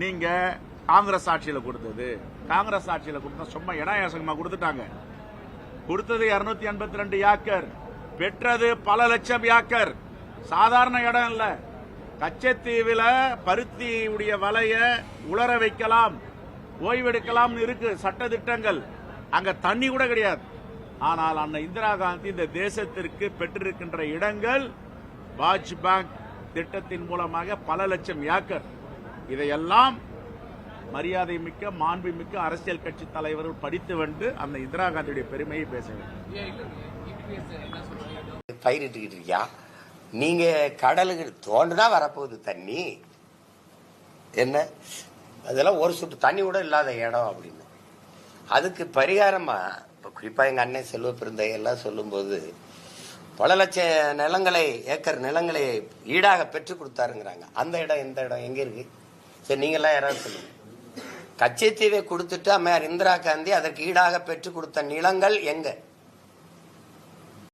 நீங்க காங்கிரஸ் ஆட்சியில கொடுத்தது. காங்கிரஸ் ஆட்சியில கொடுத்தா சும்மா இடாயாசகமா கொடுத்துட்டாங்க. கொடுத்தது 282 எண்பத்தி ரெண்டு ஏக்கர். பெற்றது பல லட்சம் ஏக்கர். சாதாரண இடம் இல்ல. கச்சத்தீவுல பருத்தி உடைய வலைய உலர வைக்கலாம். ஓய்வெடுக்கலாம்னு இருக்கு சட்ட திட்டங்கள் அங்க தண்ணி கூட கிடையாது. ஆனால் அண்ணன் இந்திரா காந்தி இந்த தேசத்திற்கு பெற்றிருக்கின்ற இடங்கள் வாஜ் பேங்க் திட்டத்தின் மூலமாக பல லட்சம் ஏக்கர். இதையெல்லாம் மரியாதை மிக்க மாண்பு மிக்க அரசியல் கட்சி தலைவர்கள் படித்து வந்து அந்த இந்திரா காந்தியுடைய பெருமையை பேச வேண்டும். பயிரிட்டுக்கிட்டு இருக்கியா? நீங்க கடலுக்கு தோண்டுதான் வரப்போகுது தண்ணி. என்ன? அதெல்லாம் ஒரு சொட்டு தண்ணி கூட இல்லாத இடம் அப்படின்னு. அதுக்கு பரிகாரமா இப்போ குறிப்பா எங்க அண்ணன் செல்வ பிறந்தையெல்லாம் சொல்லும்போது பல லட்சம் நிலங்களை ஏக்கர் நிலங்களை ஈடாக பெற்று கொடுத்தாருங்கிறாங்க. அந்த இடம் எந்த இடம் எங்க இருக்கு? சரி நீங்களாம் யாராவது சொல்லுங்க. கச்சத்தீவை கொடுத்துட்டு அம்மையார் இந்திரா காந்தி அதற்கு ஈடாக பெற்று கொடுத்த நிலங்கள் எங்கே?